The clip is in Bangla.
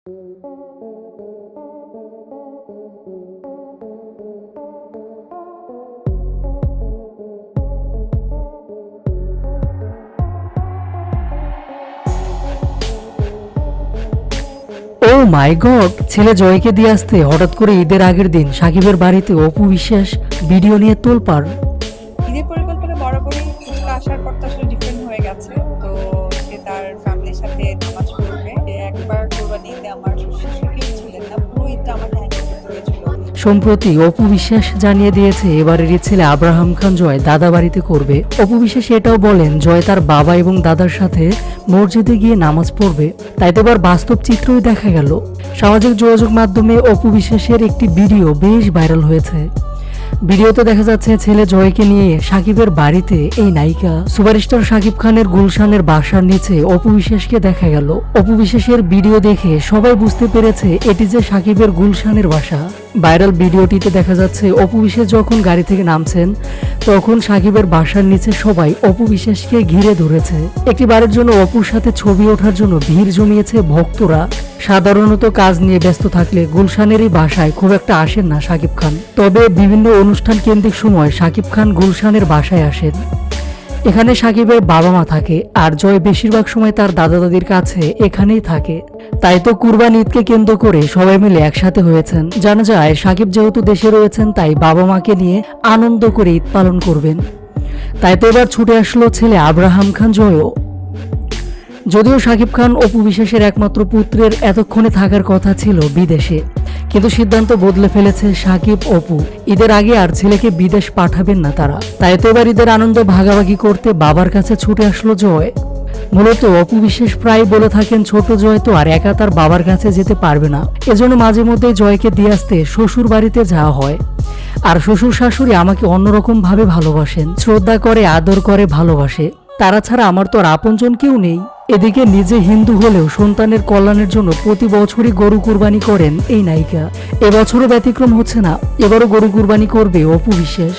ও মাই গড, ছেলে জয়কে দিয়ে আসতে হঠাৎ করে ঈদের আগের দিন সাকিবের বাড়িতে অপু বিশ্বাস ভিডিও নিয়ে তোলপাড়। সম্প্রতি অপু বিশ্বাস জানিয়ে দিয়েছে, এবারের ছেলে আব্রাহাম খান জয় দাদা বাড়িতে করবে। অপু বিশ্বাস এটাও বলেন, জয় তার বাবা এবং দাদার সাথে মসজিদে গিয়ে নামাজ পড়বে। তাই তো এবার বাস্তব চিত্রই দেখা গেল। সামাজিক যোগাযোগ মাধ্যমে অপু বিশ্বাসের একটি ভিডিও বেশ ভাইরাল হয়েছে। ভিডিওতে দেখা যাচ্ছে ছেলে জয়কে নিয়ে সাকিবের বাড়িতে এই নায়িকা। সুপারস্টার সাকিব খানের গুলশানের বাসার নিচে অপু বিশ্বাসকে দেখা গেল। অপু বিশ্বাসের ভিডিও দেখে সবাই বুঝতে পেরেছে এটি যে সাকিবের গুলশানের বাসা। ভাইরাল ভিডিওটিতে দেখা যাচ্ছে অপু বিশ্বাস যখন গাড়ি থেকে নামছেন তখন সাকিবের বাসার নিচে সবাই অপু বিশ্বাসকে ঘিরে ধরেছে। একটি বারের জন্য অপুর সাথে ছবি ওঠার জন্য ভিড় জমিয়েছে ভক্তরা। সাধারণত কাজ নিয়ে ব্যস্ত থাকলে গুলশানেরই বাসায় খুব একটা আসেন না সাকিব খান। তবে বিভিন্ন অনুষ্ঠান কেন্দ্রিক সময় সাকিব খান গুলশানের বাসায় আসেন। এখানে সাকিবের বাবা মা থাকে আর জয় বেশিরভাগ সময় তার দাদা দাদির কাছে এখানেই থাকে। তাই তো কুরবান ঈদকে কেন্দ্র করে সবাই মিলে একসাথে হয়েছেন। জানা যায়, সাকিব যেহেতু দেশে রয়েছেন, তাই বাবা মাকে নিয়ে আনন্দ করে ঈদ পালন করবেন। তাই তো এবার ছুটে আসলো ছেলে আব্রাহাম খান জয়ও। যদিও শাকিব খান অপু বিশ্বাসের একমাত্র পুত্রের এতক্ষণে থাকার কথা ছিল বিদেশে। কিন্তু সিদ্ধান্ত বদলে ফেলেছে সাকিব অপু। ঈদের আগে আর ছেলেকে বিদেশ পাঠাবেন না তারা। তাই তো এবার ঈদের আনন্দ ভাগাভাগি করতে বাবার কাছে ছুটে আসলো জয়। মূলত অপু বিশেষ প্রায় বলে থাকেন, ছোট জয় তো আর একা তার বাবার কাছে যেতে পারবে না। এজন্য মাঝে মধ্যে জয়কে দিয়ে আসতে শ্বশুর বাড়িতে যাওয়া হয়। আর শ্বশুর শাশুড়ি আমাকে অন্যরকম ভাবে ভালোবাসেন, শ্রদ্ধা করে, আদর করে, ভালোবাসে। তারা ছাড়া আমার তো আর আপনজন কেউ নেই। এদিকে নিজে হিন্দু হলেও সন্তানের কল্যাণের জন্য প্রতি বছরই গরু কুরবানি করেন এই নায়িকা। এবছরও ব্যতিক্রম হচ্ছে না, এবারও গরু কুরবানি করবে অপু বিশ্বাস